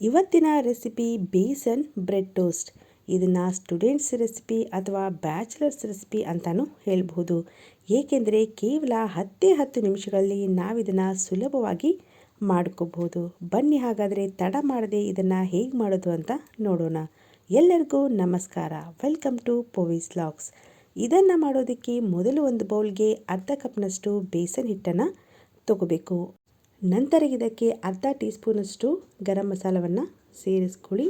ಇವತ್ತಿನ recipe besan bread toast. ಇದನ್ನು students recipe ಅಥವಾ ಬ್ಯಾಚುಲರ್ಸ್ ರೆಸಿಪಿ ಅಂತಲೂ ಹೇಳಬಹುದು. ಏಕೆಂದರೆ ಕೇವಲ ಹತ್ತೇ ಹತ್ತು ನಿಮಿಷಗಳಲ್ಲಿ ನಾವಿದನ್ನು ಸುಲಭವಾಗಿ ಮಾಡ್ಕೋಬಹುದು. ಬನ್ನಿ ಹಾಗಾದರೆ ತಡ ಮಾಡದೆ ಇದನ್ನು ಹೇಗೆ ಮಾಡೋದು ಅಂತ ನೋಡೋಣ. ಎಲ್ಲರಿಗೂ ನಮಸ್ಕಾರ. ವೆಲ್ಕಮ್ ಟು ಪೋವಿಸ್ ಲಾಕ್ಸ್ ಇದನ್ನು ಮಾಡೋದಕ್ಕೆ ಮೊದಲು ಒಂದು ಬೌಲ್ಗೆ ಅರ್ಧ ಕಪ್ನಷ್ಟು ಬೇಸನ್ ಹಿಟ್ಟನ್ನು ತಗೋಬೇಕು. ನಂತರ ಇದಕ್ಕೆ ಅರ್ಧ ಟೀ ಸ್ಪೂನಷ್ಟು ಗರಂ ಮಸಾಲವನ್ನು ಸೇರಿಸ್ಕೊಳ್ಳಿ.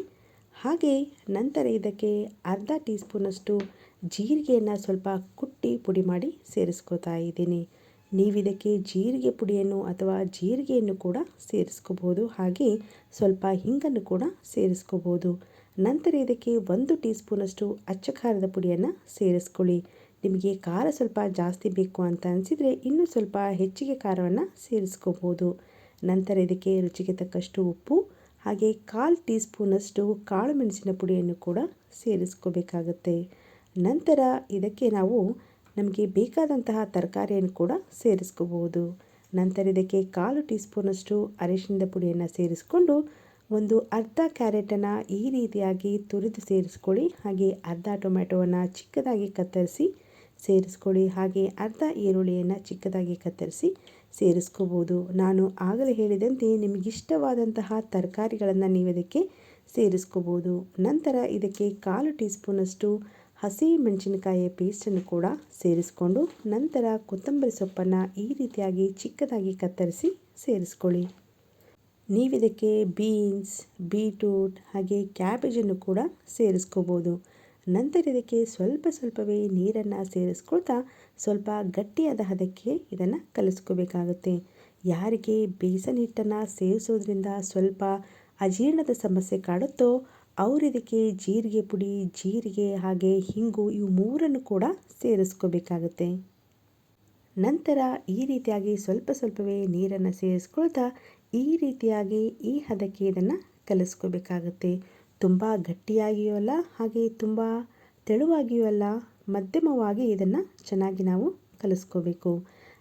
ಹಾಗೆ ನಂತರ ಇದಕ್ಕೆ ಅರ್ಧ ಟೀ ಸ್ಪೂನಷ್ಟು ಜೀರಿಗೆಯನ್ನು ಸ್ವಲ್ಪ ಕುಟ್ಟಿ ಪುಡಿ ಮಾಡಿ ಸೇರಿಸ್ಕೊತಾ ಇದ್ದೀನಿ. ನೀವು ಇದಕ್ಕೆ ಜೀರಿಗೆ ಪುಡಿಯನ್ನು ಅಥವಾ ಜೀರಿಗೆಯನ್ನು ಕೂಡ ಸೇರಿಸ್ಕೋಬೋದು ಹಾಗೆ ಸ್ವಲ್ಪ ಹಿಂಗನ್ನು ಕೂಡ ಸೇರಿಸ್ಕೋಬೋದು ನಂತರ ಇದಕ್ಕೆ ಒಂದು ಟೀ ಸ್ಪೂನಷ್ಟು ಅಚ್ಚ ಖಾರದ ಪುಡಿಯನ್ನು ಸೇರಿಸ್ಕೊಳ್ಳಿ. ನಿಮಗೆ ಖಾರ ಸ್ವಲ್ಪ ಜಾಸ್ತಿ ಬೇಕು ಅಂತ ಅನಿಸಿದರೆ ಇನ್ನೂ ಸ್ವಲ್ಪ ಹೆಚ್ಚಿಗೆ ಖಾರವನ್ನು ಸೇರಿಸ್ಕೋಬೋದು. ನಂತರ ಇದಕ್ಕೆ ರುಚಿಗೆ ತಕ್ಕಷ್ಟು ಉಪ್ಪು, ಹಾಗೆ ಕಾಲು ಟೀ ಸ್ಪೂನಷ್ಟು ಕಾಳು ಮೆಣಸಿನ ಪುಡಿಯನ್ನು ಕೂಡ ಸೇರಿಸ್ಕೋಬೇಕಾಗತ್ತೆ. ನಂತರ ಇದಕ್ಕೆ ನಾವು ನಮಗೆ ಬೇಕಾದಂತಹ ತರಕಾರಿಯನ್ನು ಕೂಡ ಸೇರಿಸ್ಕೋಬೋದು. ನಂತರ ಇದಕ್ಕೆ ಕಾಲು ಟೀ ಸ್ಪೂನಷ್ಟು ಅರಿಶಿನದ ಪುಡಿಯನ್ನು ಸೇರಿಸ್ಕೊಂಡು ಒಂದು ಅರ್ಧ ಕ್ಯಾರೆಟನ್ನು ಈ ರೀತಿಯಾಗಿ ತುರಿದು ಸೇರಿಸ್ಕೊಳ್ಳಿ. ಹಾಗೆ ಅರ್ಧ ಟೊಮೆಟೊವನ್ನು ಚಿಕ್ಕದಾಗಿ ಕತ್ತರಿಸಿ ಸೇರಿಸ್ಕೊಳ್ಳಿ. ಹಾಗೆ ಅರ್ಧ ಈರುಳ್ಳಿಯನ್ನು ಚಿಕ್ಕದಾಗಿ ಕತ್ತರಿಸಿ ಸೇರಿಸ್ಕೋಬೋದು ನಾನು ಆಗಲೇ ಹೇಳಿದಂತೆ ನಿಮಗಿಷ್ಟವಾದಂತಹ ತರಕಾರಿಗಳನ್ನು ನೀವು ಇದಕ್ಕೆ ಸೇರಿಸ್ಕೋಬೋದು ನಂತರ ಇದಕ್ಕೆ ಕಾಲು ಟೀ ಸ್ಪೂನಷ್ಟು ಹಸಿ ಮೆಣಸಿನಕಾಯಿಯ ಪೇಸ್ಟನ್ನು ಕೂಡ ಸೇರಿಸ್ಕೊಂಡು ನಂತರ ಕೊತ್ತಂಬರಿ ಸೊಪ್ಪನ್ನು ಈ ರೀತಿಯಾಗಿ ಚಿಕ್ಕದಾಗಿ ಕತ್ತರಿಸಿ ಸೇರಿಸ್ಕೊಳ್ಳಿ. ನೀವಿದಕ್ಕೆ ಬೀನ್ಸ್, ಬೀಟ್ರೂಟ್ ಹಾಗೆ ಕ್ಯಾಬೇಜನ್ನು ಕೂಡ ಸೇರಿಸ್ಕೋಬೋದು ನಂತರ ಇದಕ್ಕೆ ಸ್ವಲ್ಪ ಸ್ವಲ್ಪವೇ ನೀರನ್ನು ಸೇರಿಸ್ಕೊಳ್ತಾ ಸ್ವಲ್ಪ ಗಟ್ಟಿಯಾದ ಹದಕ್ಕೆ ಇದನ್ನು ಕಲಿಸ್ಕೋಬೇಕಾಗುತ್ತೆ. ಯಾರಿಗೆ ಬೇಸನ್ ಹಿಟ್ಟನ್ನು ಸೇವಿಸೋದ್ರಿಂದ ಸ್ವಲ್ಪ ಅಜೀರ್ಣದ ಸಮಸ್ಯೆ ಕಾಡುತ್ತೋ ಅವರು ಇದಕ್ಕೆ ಜೀರಿಗೆ ಪುಡಿ, ಜೀರಿಗೆ ಹಾಗೆ ಹಿಂಗು ಇವು ಮೂರನ್ನು ಕೂಡ ಸೇರಿಸ್ಕೋಬೇಕಾಗುತ್ತೆ. ನಂತರ ಈ ರೀತಿಯಾಗಿ ಸ್ವಲ್ಪ ಸ್ವಲ್ಪವೇ ನೀರನ್ನು ಸೇರಿಸ್ಕೊಳ್ತಾ ಈ ರೀತಿಯಾಗಿ ಈ ಹದಕ್ಕೆ ಇದನ್ನು ಕಲಿಸ್ಕೋಬೇಕಾಗುತ್ತೆ. ತುಂಬ ಗಟ್ಟಿಯಾಗಿಯೂ ಅಲ್ಲ ಹಾಗೆ ತುಂಬ ತೆಳುವಾಗಿಯೂ ಅಲ್ಲ ಮಧ್ಯಮವಾಗಿ ಇದನ್ನು ಚೆನ್ನಾಗಿ ನಾವು ಕಲಿಸ್ಕೋಬೇಕು.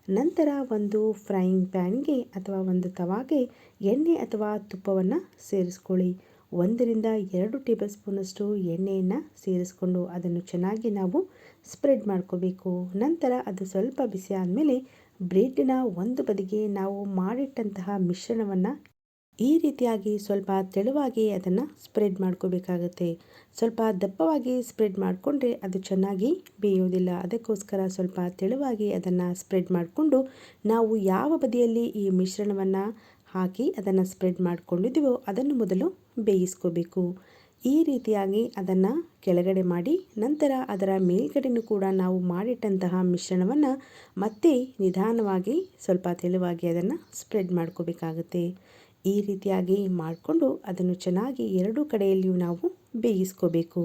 ನಂತರ ಒಂದು ಫ್ರೈಯಿಂಗ್ ಪ್ಯಾನ್ಗೆ ಅಥವಾ ಒಂದು ತವಾಗೆ ಎಣ್ಣೆ ಅಥವಾ ತುಪ್ಪವನ್ನು ಸೇರಿಸ್ಕೊಳ್ಳಿ. ಒಂದರಿಂದ ಎರಡು ಟೇಬಲ್ ಸ್ಪೂನಷ್ಟು ಎಣ್ಣೆಯನ್ನು ಸೇರಿಸ್ಕೊಂಡು ಅದನ್ನು ಚೆನ್ನಾಗಿ ನಾವು ಸ್ಪ್ರೆಡ್ ಮಾಡ್ಕೋಬೇಕು. ನಂತರ ಅದು ಸ್ವಲ್ಪ ಬಿಸಿ ಆದಮೇಲೆ ಬ್ರೆಡ್ಡಿನ ಒಂದು ಬದಿಗೆ ನಾವು ಮಾಡಿಟ್ಟಂತಹ ಮಿಶ್ರಣವನ್ನು ಈ ರೀತಿಯಾಗಿ ಸ್ವಲ್ಪ ತೆಳುವಾಗಿ ಅದನ್ನು ಸ್ಪ್ರೆಡ್ ಮಾಡ್ಕೋಬೇಕಾಗುತ್ತೆ. ಸ್ವಲ್ಪ ದಪ್ಪವಾಗಿ ಸ್ಪ್ರೆಡ್ ಮಾಡಿಕೊಂಡ್ರೆ ಅದು ಚೆನ್ನಾಗಿ ಬೇಯೋದಿಲ್ಲ. ಅದಕ್ಕೋಸ್ಕರ ಸ್ವಲ್ಪ ತೆಳುವಾಗಿ ಅದನ್ನು ಸ್ಪ್ರೆಡ್ ಮಾಡಿಕೊಂಡು ನಾವು ಯಾವ ಬದಿಯಲ್ಲಿ ಈ ಮಿಶ್ರಣವನ್ನು ಹಾಕಿ ಅದನ್ನು ಸ್ಪ್ರೆಡ್ ಮಾಡಿಕೊಂಡಿದ್ದೀವೋ ಅದನ್ನು ಮೊದಲು ಬೇಯಿಸ್ಕೋಬೇಕು. ಈ ರೀತಿಯಾಗಿ ಅದನ್ನು ಕೆಳಗಡೆ ಮಾಡಿ ನಂತರ ಅದರ ಮೇಲ್ಗಡೆನೂ ಕೂಡ ನಾವು ಮಾಡಿಟ್ಟಂತಹ ಮಿಶ್ರಣವನ್ನು ಮತ್ತೆ ನಿಧಾನವಾಗಿ ಸ್ವಲ್ಪ ತೆಳುವಾಗಿ ಅದನ್ನು ಸ್ಪ್ರೆಡ್ ಮಾಡ್ಕೋಬೇಕಾಗುತ್ತೆ. ಈ ರೀತಿಯಾಗಿ ಮಾಡಿಕೊಂಡು ಅದನ್ನು ಚೆನ್ನಾಗಿ ಎರಡು ಕಡೆಯಲ್ಲಿಯೂ ನಾವು ಬೇಯಿಸ್ಕೋಬೇಕು.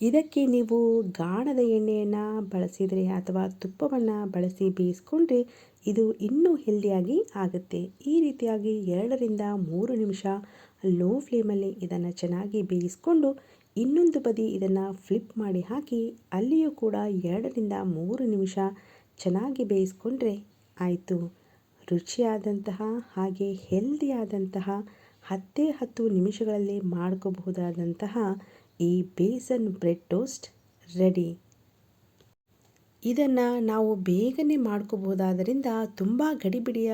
ಇದಕ್ಕೆ ನೀವು ಗಾಣದ ಎಣ್ಣೆಯನ್ನು ಬಳಸಿದರೆ ಅಥವಾ ತುಪ್ಪವನ್ನು ಬಳಸಿ ಬೇಯಿಸ್ಕೊಂಡ್ರೆ ಇದು ಇನ್ನೂ ಹೆಲ್ದಿಯಾಗಿ ಆಗುತ್ತೆ. ಈ ರೀತಿಯಾಗಿ ಎರಡರಿಂದ ಮೂರು ನಿಮಿಷ ಲೋ ಫ್ಲೇಮಲ್ಲಿ ಇದನ್ನು ಚೆನ್ನಾಗಿ ಬೇಯಿಸ್ಕೊಂಡು ಇನ್ನೊಂದು ಬದಿ ಇದನ್ನು ಫ್ಲಿಪ್ ಮಾಡಿ ಹಾಕಿ ಅಲ್ಲಿಯೂ ಕೂಡ ಎರಡರಿಂದ ಮೂರು ನಿಮಿಷ ಚೆನ್ನಾಗಿ ಬೇಯಿಸ್ಕೊಂಡ್ರೆ ಆಯಿತು. ರುಚಿಯಾದಂತಹ ಹಾಗೆ ಹೆಲ್ದಿಯಾದಂತಹ ಹತ್ತೇ ಹತ್ತು ನಿಮಿಷಗಳಲ್ಲಿ ಮಾಡ್ಕೋಬಹುದಾದಂತಹ ಈ ಬೇಸನ್ ಬ್ರೆಡ್ ಟೋಸ್ಟ್ ರೆಡಿ. ಇದನ್ನು ನಾವು ಬೇಗನೆ ಮಾಡ್ಕೋಬಹುದಾದ್ದರಿಂದ ತುಂಬ ಗಡಿಬಿಡಿಯ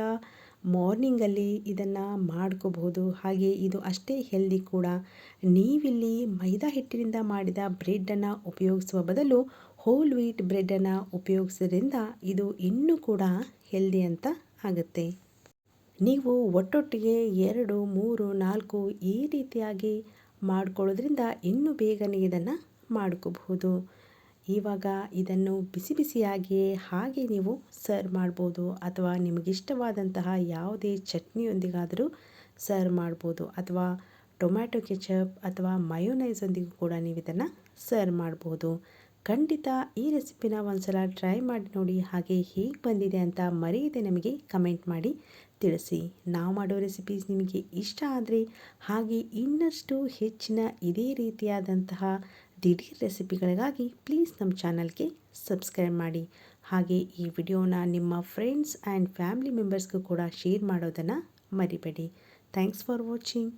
ಮಾರ್ನಿಂಗಲ್ಲಿ ಇದನ್ನು ಮಾಡ್ಕೋಬಹುದು. ಹಾಗೆ ಇದು ಅಷ್ಟೇ ಹೆಲ್ದಿ ಕೂಡ. ನೀವಿಲ್ಲಿ ಮೈದಾ ಹಿಟ್ಟಿನಿಂದ ಮಾಡಿದ ಬ್ರೆಡ್ಡನ್ನು ಉಪಯೋಗಿಸುವ ಬದಲು ಹೋಲ್ ವೀಟ್ ಬ್ರೆಡ್ಡನ್ನು ಉಪಯೋಗಿಸೋದ್ರಿಂದ ಇದು ಇನ್ನೂ ಕೂಡ ಹೆಲ್ದಿ ಅಂತ ಆಗುತ್ತೆ. ನೀವು ಒಟ್ಟೊಟ್ಟಿಗೆ ಎರಡು, ಮೂರು, ನಾಲ್ಕು ಈ ರೀತಿಯಾಗಿ ಮಾಡ್ಕೊಳ್ಳೋದ್ರಿಂದ ಇನ್ನೂ ಬೇಗನೆ ಇದನ್ನು ಮಾಡ್ಕೋಬಹುದು. ಇವಾಗ ಇದನ್ನು ಬಿಸಿ ಬಿಸಿಯಾಗಿಯೇ ಹಾಗೆ ನೀವು ಸರ್ವ್ ಮಾಡ್ಬೋದು ಅಥವಾ ನಿಮಗಿಷ್ಟವಾದಂತಹ ಯಾವುದೇ ಚಟ್ನಿಯೊಂದಿಗಾದರೂ ಸರ್ವ್ ಮಾಡ್ಬೋದು ಅಥವಾ ಟೊಮ್ಯಾಟೊ ಕೆಚಪ್ ಅಥವಾ ಮಯೋನೈಸೊಂದಿಗೂ ಕೂಡ ನೀವು ಇದನ್ನು ಸರ್ವ್ ಮಾಡ್ಬೋದು. ಖಂಡಿತ ಈ ರೆಸಿಪಿನ ಒಂದ್ಸಲ ಟ್ರೈ ಮಾಡಿ ನೋಡಿ ಹಾಗೆ ಹೇಗೆ ಬಂದಿದೆ ಅಂತ ಮರೆಯದೆ ನಮಗೆ ಕಮೆಂಟ್ ಮಾಡಿ ತಿಳಿಸಿ. ನಾವು ಮಾಡೋ ರೆಸಿಪೀಸ್ ನಿಮಗೆ ಇಷ್ಟ ಆದರೆ ಹಾಗೆ ಇನ್ನಷ್ಟು ಹೆಚ್ಚಿನ ಇದೇ ರೀತಿಯಾದಂತಹ ದಿಢೀರ್ ರೆಸಿಪಿಗಳಿಗಾಗಿ ಪ್ಲೀಸ್ ನಮ್ಮ ಚಾನಲ್ಗೆ ಸಬ್ಸ್ಕ್ರೈಬ್ ಮಾಡಿ. ಹಾಗೆ ಈ ವಿಡಿಯೋನ ನಿಮ್ಮ ಫ್ರೆಂಡ್ಸ್ ಆ್ಯಂಡ್ ಫ್ಯಾಮಿಲಿ ಮೆಂಬರ್ಸ್ಗೂ ಕೂಡ ಶೇರ್ ಮಾಡೋದನ್ನು ಮರಿಬೇಡಿ. Thanks for watching.